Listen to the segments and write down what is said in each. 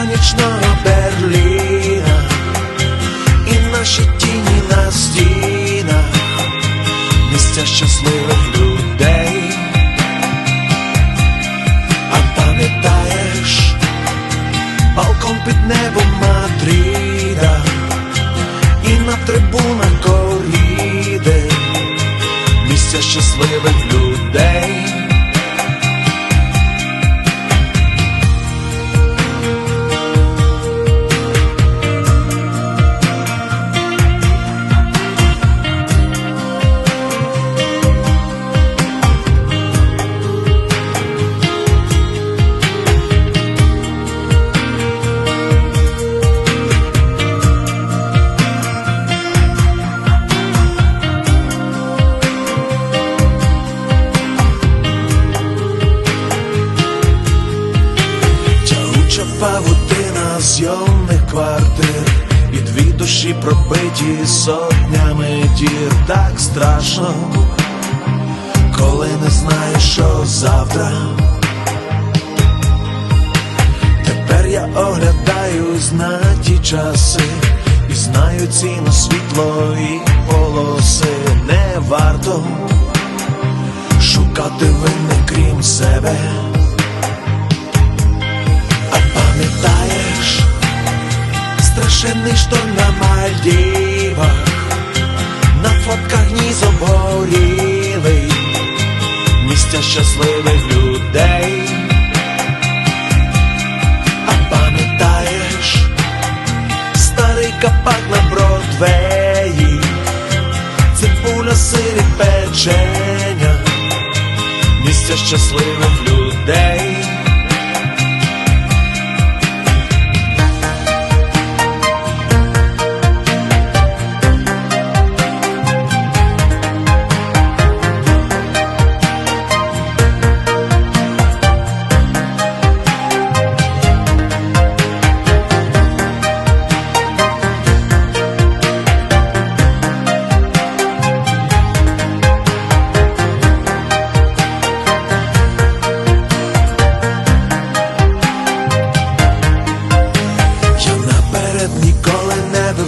Метро нічного Берліна і наші тіні на стінах, місця щасливих людей. А пам'ятаєш балкон під небом Мадрида і на трибунах коріди місця щасливих людей. Зйомних квартир І дві душі пробиті сотнями дір Так страшно, коли не знаєш, що завтра. Тепер я оглядаюсь на ті часи І знаю ціну світло і полоси Не варто шукати винних крім себе. Страшенний шторм на Мальдівах, на фотках ніс обгорілий, місця щасливих людей. А пам'ятаєш старий капак на Бродвеї, цибуля сирі печення, місця щасливих людей.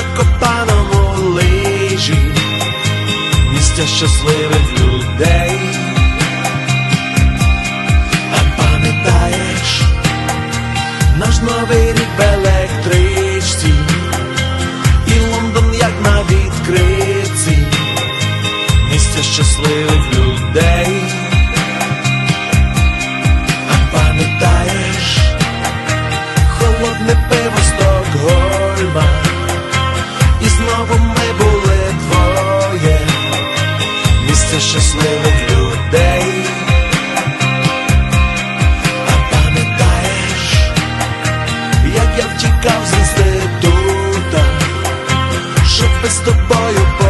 Закопаному лижі, місця щасливих людей. А пам'ятаєш наш новий рік в електричці і Лондон як на відкритці, місця щасливих людей. А пам'ятаєш холодне пиво більше щасливих людей. Пам'ятаєш, як я втікав з інститута, щоб з тобою.